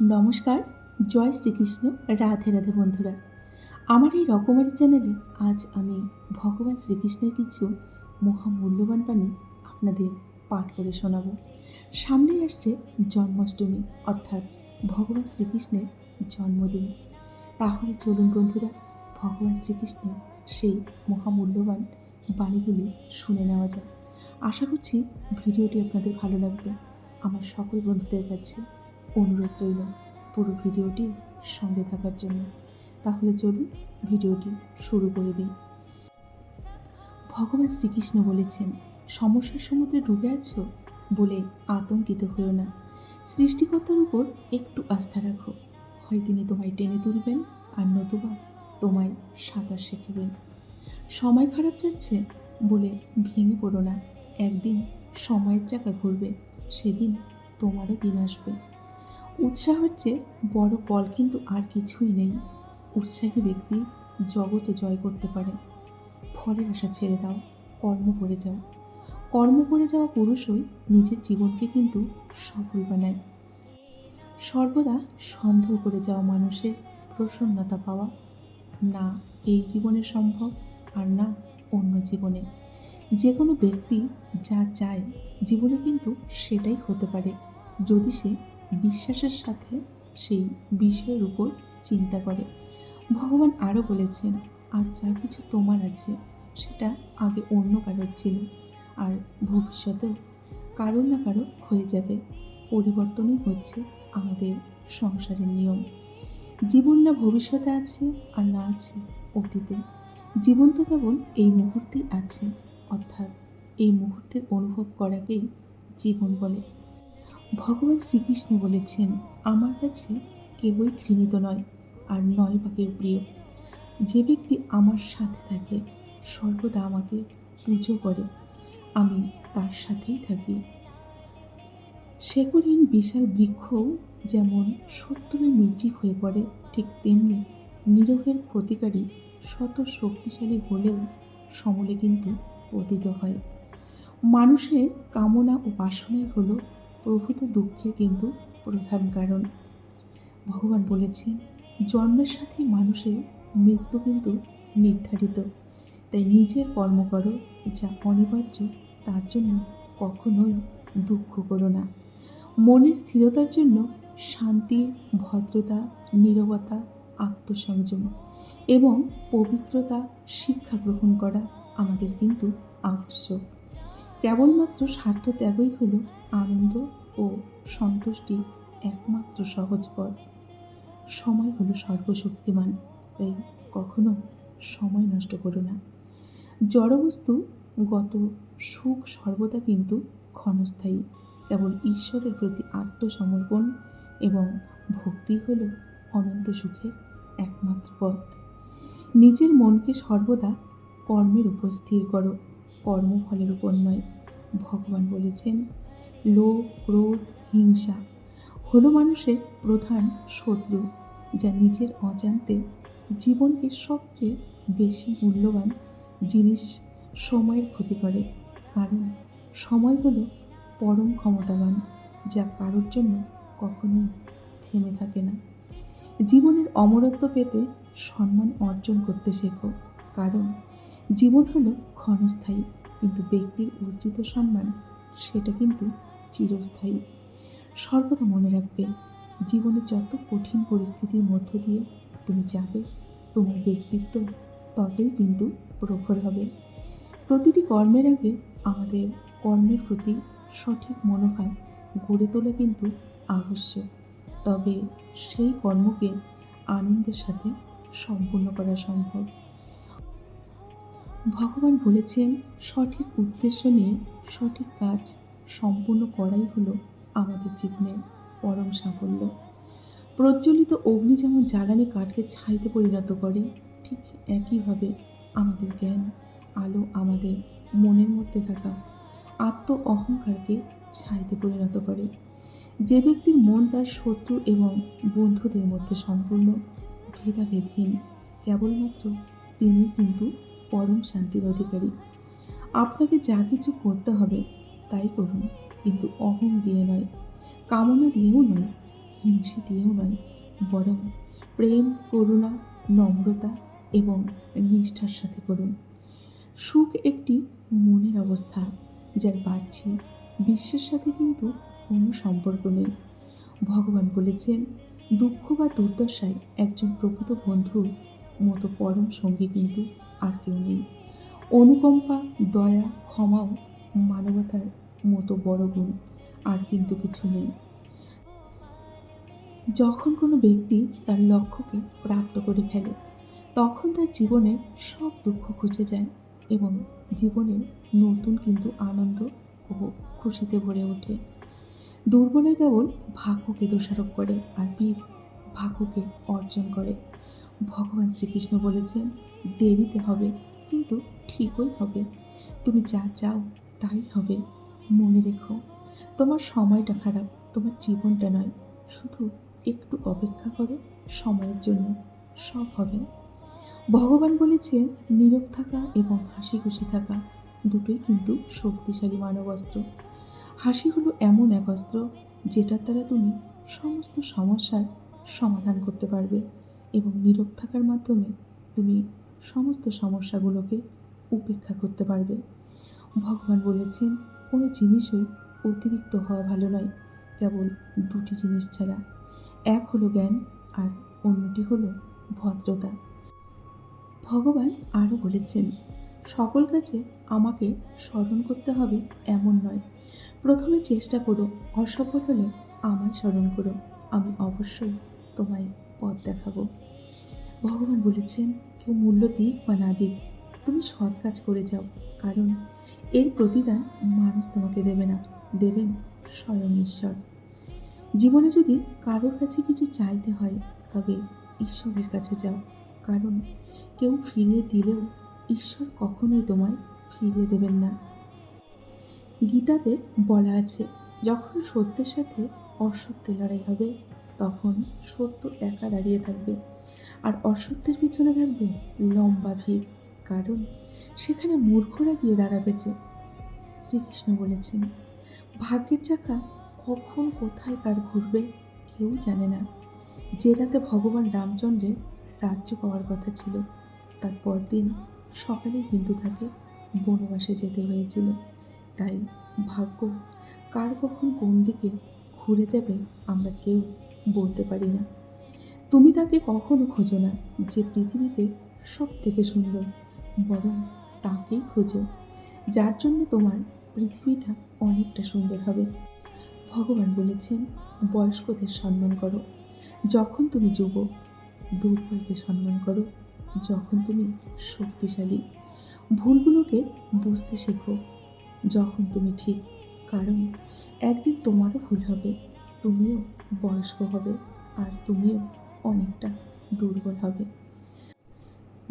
নমস্কার, জয় শ্রীকৃষ্ণ, রাধে রাধে বন্ধুরা। আমার এই রকমারি চ্যানেলে আজ আমি ভগবান শ্রীকৃষ্ণের কিছু মহামূল্যবান বাণী আপনাদের পাঠ করে শোনাব। সামনেই আসছে জন্মাষ্টমী, অর্থাৎ ভগবান শ্রীকৃষ্ণের জন্মদিন। তাহলে চলুন বন্ধুরা, ভগবান শ্রীকৃষ্ণের সেই মহামূল্যবান বাণীগুলি শুনে নেওয়া যাক। আশা করছি ভিডিওটি আপনাদের ভালো লাগবে। আমার সকল বন্ধুদের কাছে অনুরোধ রইল পুরো ভিডিওটি সঙ্গে থাকার জন্য। তাহলে চলুন ভিডিওটি শুরু করে দিই। ভগবান শ্রীকৃষ্ণ বলেছেন সমস্যার সমুদ্রে ডুবে আছো বলে আতঙ্কিত হয়েও না। সৃষ্টিকর্তার উপর একটু আস্থা রাখো। হয় তিনি তোমায় টেনে তুলবেন, আর নতুবা তোমায় সাঁতার শেখাবেন। সময় খারাপ যাচ্ছে বলে ভেঙে পড়ো না। একদিন সময়ের চাকা ঘুরবে, সেদিন তোমারও দিন আসবে। উৎসাহের চেয়ে বড় বল কিন্তু আর কিছুই নেই। উৎসাহী ব্যক্তি জগৎও জয় করতে পারে। ফলের আশা ছেড়ে দাও, কর্ম করে যাও। কর্ম করে যাওয়া পুরুষই নিজের জীবনকে কিন্তু সফল বানায়। সর্বদা সন্দেহ করে যাওয়া মানুষের প্রসন্নতা পাওয়া। না, এই জীবনে সম্ভব আর না অন্য জীবনে। যে কোনো ব্যক্তি যা চায়, জীবনে কিন্তু সেটাই হতে পারে। যদি সে বিশ্বাসের সাথে সেই বিষয়ের উপর চিন্তা করে। ভগবান আরও বলেছেন আর যা কিছু তোমার আছে, সেটা আগে অন্য কারোর ছিল, আর ভবিষ্যতেও কারও না কারও হয়ে যাবে। পরিবর্তনই হচ্ছে আমাদের সংসারের নিয়ম। জীবন না ভবিষ্যতে আছে আর না আছে অতীতে। জীবন তো কেবল এই মুহূর্তেই আছে, অর্থাৎ এই মুহূর্তের অনুভব করাকেই জীবন বলে। ভগবান শ্রীকৃষ্ণ বলেছেন, আমার কাছে কেউই ঘৃণিত নয়, আর নয় বা কেউ প্রিয়। যে ব্যক্তি আমার সাথে থাকে, সর্বদা আমাকে পুজো করে। আমি তার সাথেই থাকি। শেকড়হীন বিশাল বৃক্ষও যেমন সত্তরে নির্জীব হয়ে পড়ে, ঠিক তেমনি নিরোগের ক্ষতিকারী শত শক্তিশালী হলেও সমলে কিন্তু পতিত হয়। মানুষের কামনা ও বাসনাই হলো প্রভূত দুঃখের কিন্তু প্রধান কারণ। ভগবান বলেছেন, জন্মের সাথে মানুষের মৃত্যু কিন্তু নির্ধারিত। তাই নিজের কর্ম করো, যা অনিবার্য, তার জন্য কখনোই দুঃখ করো না। মনের স্থিরতার জন্য শান্তি, ভদ্রতা, নীরবতা, আত্মসংযম এবং পবিত্রতা, শিক্ষা গ্রহণ করা আমাদের কিন্তু আবশ্যক। কেবলমাত্র স্বার্থ ত্যাগই হলো আনন্দ ও সন্তুষ্টির একমাত্র সহজ পথ। সময় হলো সর্বশক্তিমান, তাই কখনো সময় নষ্ট করো না। জড়বস্তু গত সুখ সর্বদা কিন্তু ক্ষণস্থায়ী, কেবল ঈশ্বরের প্রতি আত্মসমর্পণ এবং ভক্তি হল অনন্ত সুখের একমাত্র পথ। নিজের মনকে সর্বদা কর্মের উপর স্থির করো। কর্মফলের উপর নয় ভগবান বলেছেন, লোভ, ক্রোধ, হিংসা হলো মানুষের প্রধান শত্রু, যা নিজের অজান্তে জীবনকে সবচেয়ে বেশি মূল্যবান জিনিস সময়ের ক্ষতি করে। কারণ সময় হলো পরম ক্ষমতাবান, যা কারোর জন্য কখনো থেমে থাকে না। জীবনের অমরত্ব পেতে সম্মান অর্জন করতে শেখো। কারণ জীবন হলো ক্ষণস্থায়ী, কিন্তু ব্যক্তির অর্জিত সম্মান, সেটা কিন্তু চিরস্থায়ী। সর্বদা মনে রাখবে, জীবনে যত কঠিন পরিস্থিতির মধ্য দিয়ে তুমি যাবে, তোমার ব্যক্তিত্ব ততই কিন্তু প্রখর হবে। প্রতিটি কর্মের আগে আমাদের কর্মের প্রতি সঠিক মনোভাব গড়ে তোলা কিন্তু আবশ্যক। তবে সেই কর্মকে আনন্দের সাথে সম্পূর্ণ করা সম্ভব। ভগবান বলেছেন, সঠিক উদ্দেশ্য নিয়ে সঠিক কাজ সম্পূর্ণ করাই হলো আমাদের জীবনের পরম সাফল্য। প্রজ্বলিত অগ্নি যেমন জ্বালানি কাঠকে ছাইতে পরিণত করে, ঠিক একইভাবে আমাদের জ্ঞান, আলো আমাদের মনের মধ্যে থাকা আত্ম অহংকারকে ছাইতে পরিণত করে। যে ব্যক্তির মন তার শত্রু এবং বন্ধুদের মধ্যে সম্পূর্ণ ভেদাভেদহীন, কেবলমাত্র তিনি কিন্তু পরম শান্তির অধিকারী আপনাকে যা কিছু করতে হবে তাই করুন, কিন্তু অহং দিয়ে নয়। কামনা দিয়েও নয়, হিংসে দিয়েও নয়, বরং প্রেম, করুণা, নম্রতা এবং নিষ্ঠার সাথে করুন। সুখ একটি মনের অবস্থা, যার বাহ্যিক বিশ্বের সাথে কিন্তু কোনো সম্পর্ক নেই। ভগবান বলেছেন, দুঃখ বা দুর্দশায় একজন প্রকৃত বন্ধুর মতো পরম সঙ্গী কিন্তু আর কেউ নেই। অনুকম্পা, দয়া, ক্ষমাও মানবতার মতো বড় গুণ, আর কিন্তু কিছু নেই। যখন কোনো ব্যক্তি তার লক্ষ্যকে প্রাপ্ত করে ফেলে, তখন তার জীবনের সব দুঃখ খুঁজে যায় এবং জীবনের নতুন কিন্তু আনন্দ ও খুশিতে ভরে ওঠে। দুর্বলে কেবল ভাগ্যকে দোষারোপ করে আর বীর ভাগ্যকে অর্জন করে। ভগবান শ্রীকৃষ্ণ বলেছেন, দেরিতে হবে, কিন্তু ঠিকই হবে। তুমি যা চাও তাই হবে। মনে রেখো, তোমার সময়টা খারাপ, তোমার জীবনটা নয়। শুধু একটু অপেক্ষা করো সময়ের জন্য, সব হবে। ভগবান বলেছে নীরব থাকা এবং হাসি খুশি থাকা দুটোই কিন্তু শক্তিশালী মানব অস্ত্র। হাসি হলো এমন এক অস্ত্র যেটার দ্বারা তুমি সমস্ত সমস্যার সমাধান করতে পারবে। এবং নীরব থাকার মাধ্যমে তুমি সমস্ত সমস্যাগুলোকে উপেক্ষা করতে পারবে। ভগবান বলেছেন, কোনো জিনিসই অতিরিক্ত হওয়া ভালো নয়, কেবল দুটি জিনিস ছাড়া। এক হলো জ্ঞান আর অন্যটি হলো ভদ্রতা। ভগবান আরও বলেছেন, সকল কাছে আমাকে স্মরণ করতে হবে এমন নয়। প্রথমে চেষ্টা করো, অসফল হলে আমায় স্মরণ করো। আমি অবশ্যই তোমায় পথ দেখাবো। ভগবান বলেছেন, কেউ মূল্য দিক বা না দিক, তুমি সৎ কাজ করে যাও, কারণ এর প্রতিদান মানুষ তোমাকে দেবে না, দেবেন স্বয়ং ঈশ্বর। জীবনে যদি কারোর কাছে কিছু চাইতে হয়, তবে ঈশ্বরের কাছে যাও, কারণ কেউ ফিরিয়ে দিলেও ঈশ্বর কখনোই তোমায় ফিরিয়ে দেবেন না। গীতাতে বলা আছে, যখন সত্যের সাথে অসত্যের লড়াই হবে, তখন সত্য একা দাঁড়িয়ে থাকবে। আর অসত্যের পিছনে থাকবে লম্বা ভিড়, কারণ সেখানে মূর্খরা গিয়ে দাঁড়াবে যে শ্রীকৃষ্ণ বলেছেন, ভাগ্যের চাকা কখন কোথায় কার ঘুরবে কেউ জানে না। যে রাতে ভগবান রামচন্দ্রের রাজ্য পাওয়ার কথা ছিল। তার পরদিন সকালে হিন্দু তাকে বনবাসে যেতে হয়েছিল। তাই ভাগ্য কার কখন কোন দিকে ঘুরে যাবে আমরা কেউ বলতে পারি না। তুমি তাকে কখনো খোঁজো না যে পৃথিবীতে সব থেকে সুন্দর, বরং তাকেই খোঁজো, যার জন্য তোমার পৃথিবীটা অনেকটা সুন্দর হবে। ভগবান বলেছেন, বয়স্কদের সম্মান করো। যখন তুমি যুবক দুর্বলকে সম্মান করো। যখন তুমি শক্তিশালী, ভুলগুলোকে বুঝতে শেখো। যখন তুমি ঠিক, কারণ একদিন তোমারও ভুল হবে, তুমিও বয়স্ক হবে, আর তুমিও অনেকটা দুর্বল হবে।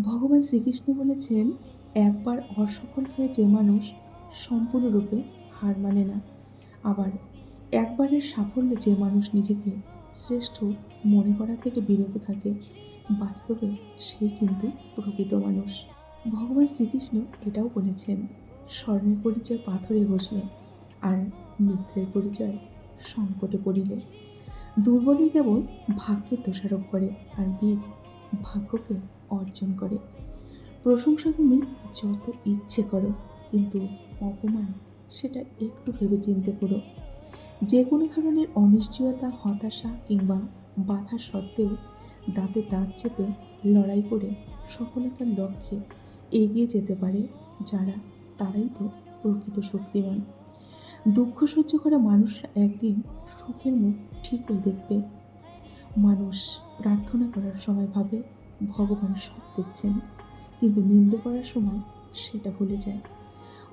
ভগবান শ্রীকৃষ্ণ বলেছেন, একবার অসফল হয়ে যে মানুষ সম্পূর্ণরূপে হার মানে না। আবার একবারের সাফল্যে যে মানুষ নিজেকে শ্রেষ্ঠ মনে করা থেকে বিরত থাকে, বাস্তবে সে কিন্তু প্রকৃত মানুষ। ভগবান শ্রীকৃষ্ণ এটাও বলেছেন, স্বর্ণের পরিচয় পাথরে বসলে আর মিত্রের পরিচয় সংকটে পড়িলে। দুর্বলই কেবল ভাগ্যের দোষারোপ করে আর বীর ভাগ্যকে অর্জন করে। প্রশংসা তুমি যত ইচ্ছে করো, কিন্তু অপমান সেটা একটু ভেবে চিন্তে করো। যে কোনো ধরনের অনিশ্চয়তা, হতাশা কিংবা বাধা সত্ত্বেও দাঁতে দাঁত চেপে লড়াই করে সফলতার লক্ষ্যে এগিয়ে যেতে পারে যারা, তারাই তো প্রকৃত শক্তিমান। দুঃখ সহ্য করা মানুষরা একদিন সুখের মুখ ঠিকই দেখবে। মানুষ প্রার্থনা করার সময় ভাবে ভগবান সব দেখছেন, কিন্তু নিন্দে করার সময় সেটা ভুলে যায়।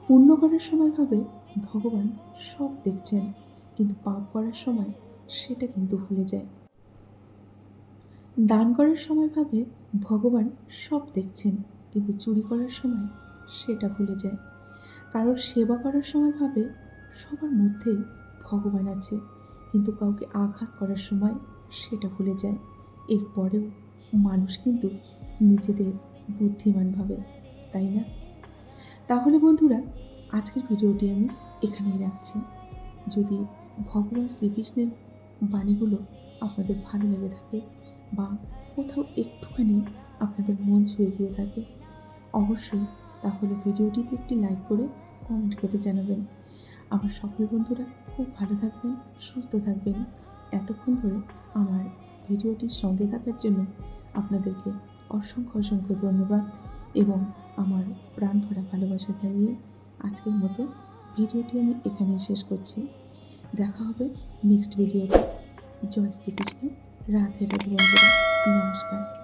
পুণ্য করার সময় ভাবে ভগবান সব দেখছেন, কিন্তু পাপ করার সময় সেটা কিন্তু ভুলে যায়। দান করার সময় ভাবে ভগবান সব দেখছেন, কিন্তু চুরি করার সময় সেটা ভুলে যায়। কারোর সেবা করার সময় ভাবে সবার মধ্যেই ভগবান আছে, কিন্তু কাউকে আঘাত করার সময় সেটা ভুলে যায়। এরপরেও মানুষ কিন্তু নিজেদের বুদ্ধিমান ভাবে, তাই না? তাহলে বন্ধুরা, আজকের ভিডিওটি আমি এখানেই রাখছি। যদি ভগবান শ্রীকৃষ্ণের বাণীগুলো আপনাদের ভালো লেগে থাকে বা কোথাও একটুখানি আপনাদের মন ছুঁয়ে গিয়ে থাকে, অবশ্যই তাহলে ভিডিওটিতে একটি লাইক করে কমেন্ট করে জানাবেন। আমার সকল বন্ধুরা খুব ভালো থাকবেন, সুস্থ থাকবেন। এতক্ষণ ধরে আমার ভিডিওটির সঙ্গে থাকার জন্য আপনাদেরকে অসংখ্য অসংখ্য ধন্যবাদ এবং আমার প্রাণ ভরা ভালোবাসা জানিয়ে আজকের মতো ভিডিওটি আমি এখানেই শেষ করছি। দেখা হবে নেক্সট ভিডিওতে জয় শ্রীকৃষ্ণ। রাধে রাধে বন্ধুরা। নমস্কার।